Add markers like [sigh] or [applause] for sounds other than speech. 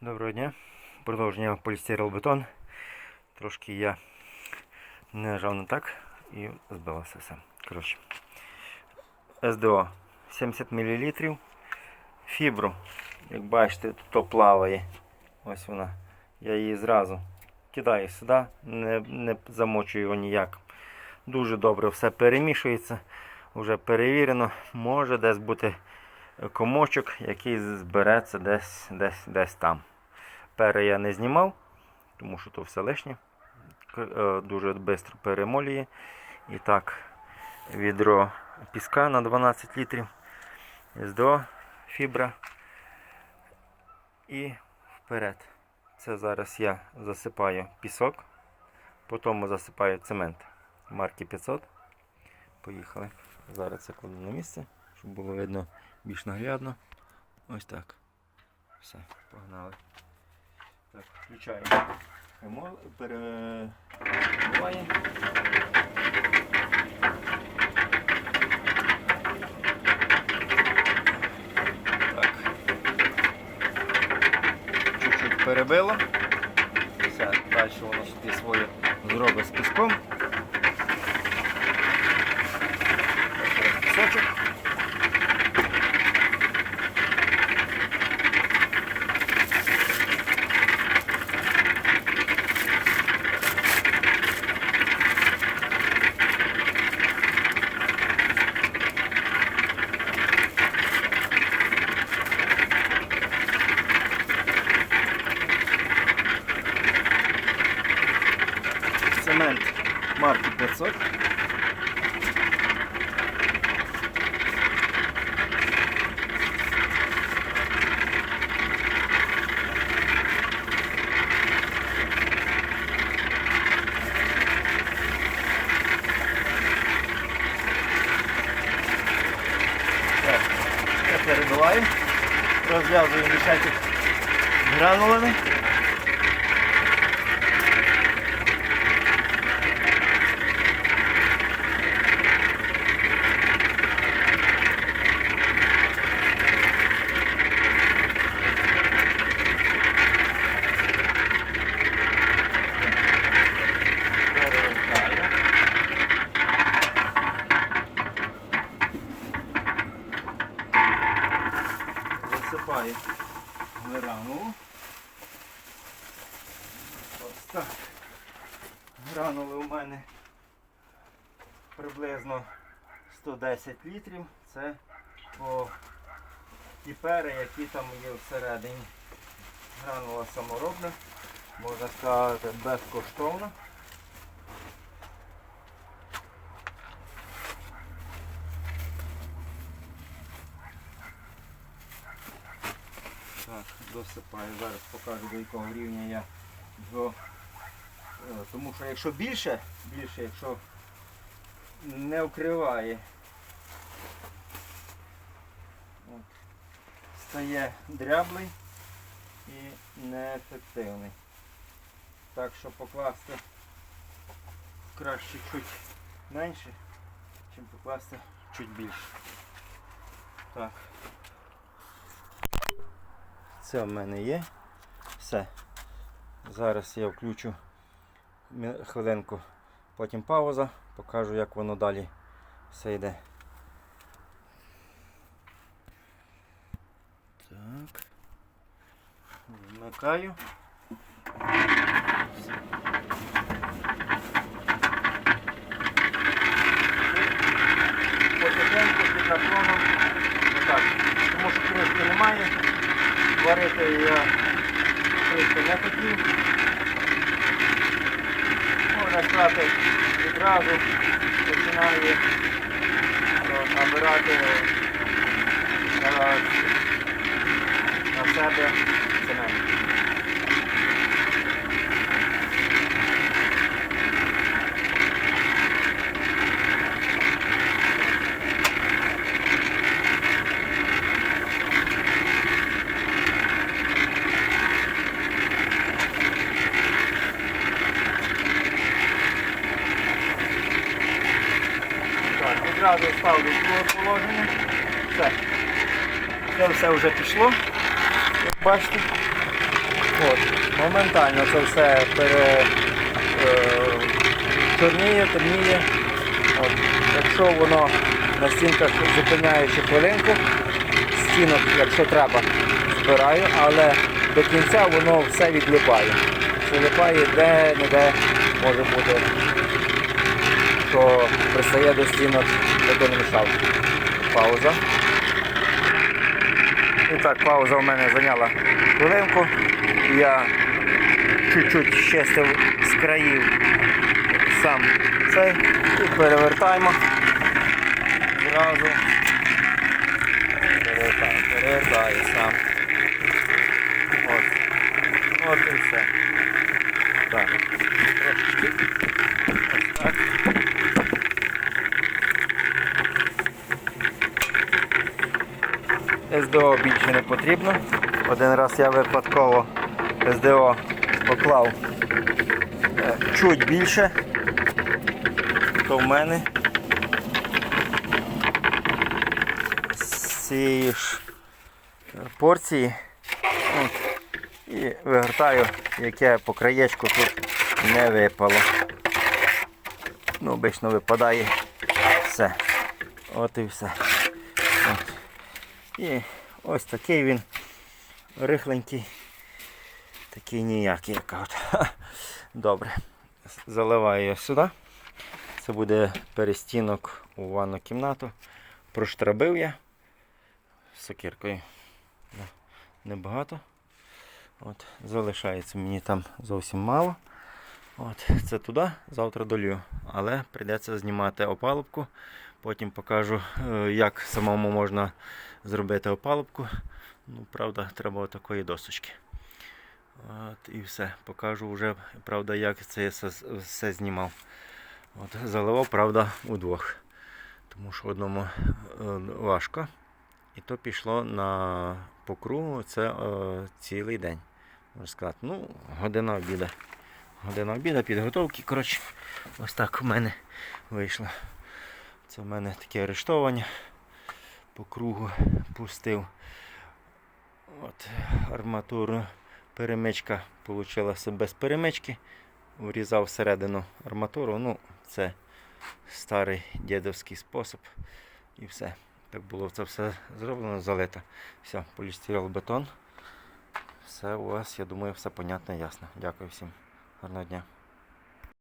Доброго дня. Продовження полістиролбетон. Трошки я не нажав не так і збилося все. Коротше. СДО 70 мл. Фібру, як бачите, тут плаває. Ось вона. Я її зразу кидаю сюди, не, не замочую його ніяк. Дуже добре все перемішується. Вже перевірено. Може десь бути комочок, який збереться десь, десь, десь там. Пере я не знімав, тому що то все лишнє. Е, Дуже швидко перемолює. І так, відро піска на 12 літрів. СДО, фібра. І вперед. Це зараз я засипаю пісок, потім засипаю цемент марки 500. Поїхали. Зараз це кладу на місце, щоб було видно більш наглядно. Ось так. Все, погнали. Так, включаємо. Так. Чуть-чуть перебило. Все, далі воно собі своє зробить з піском. Ось Пісочок. Цемент марки 500. Так, я перебиваю, розв'язую мішечок гранулами. Перевертаю. Засипаю гранулу. Ось так. Гранули у мене приблизно 110 літрів. Це по ті пери, які там є всередині. Гранула саморобна, можна сказати, безкоштовна. Так, досипаю. Зараз покажу до якого рівня я його. е, Тому що якщо більше, більше, якщо не вкриває, от, стає дряблий і неефективний. Так що покласти краще чуть менше, чим покласти чуть більше. Так. Це в мене є. Все. Зараз я включу хвилинку, потім пауза, покажу, як воно далі все йде. Так. Вмикаю. Варити я кришки не хотів. Можна сказати, відразу починає е, набирати на себе цемент. Так, відразу ставлю в положення. Все. Це все вже пішло, як бачите. От, моментально це все пере, е, чорніє, темніє. От, якщо воно на стінках зупиняючи хвилинку, стінок, якщо треба, збираю, але до кінця воно все відлипає. Прилипає де-не-де може бути, що пристає до стінок бетономішалки. Пауза. І так, пауза у мене зайняла хвилинку. Я чуть-чуть щестив з країв сам цей і перевертаємо зразу. Перевертаю, перевертаю сам. От. От і все. Так. Ось так. СДО більше не потрібно. Один раз я випадково СДО поклав е, чуть більше, то в мене з цієї ж порції і вигортаю, яке по краєчку тут не випало. Ну, обично випадає все. От і все. От. І ось такий він рихленький, такий ніякий, як. Ха. [laughs] Добре. Заливаю я сюди. Це буде перестінок у ванну кімнату. Проштрабив я сокиркою. Небагато. От, залишається мені там зовсім мало. От, це туди, завтра долью. Але прийдеться знімати опалубку. Потім покажу, е, як самому можна зробити опалубку. Ну, правда, треба такої досочки. От, і все. Покажу вже, правда, як це я все, все знімав. От, заливав, правда, удвох. Тому що одному е, важко. І то пішло на по кругу це е, цілий день. Можна сказати, ну, година обіда. Година обіда, підготовки. Коротше, ось так у мене вийшло. Це в мене таке арештовання. По кругу пустив. От, арматуру. Перемичка вийшла без перемички. Врізав всередину арматуру. Ну, це старий дідовський спосіб. І все. Так було це все зроблено, залито. Все, полістирол бетон. Все у вас, я думаю, все понятно ясно. Дякую всім. Гарного дня.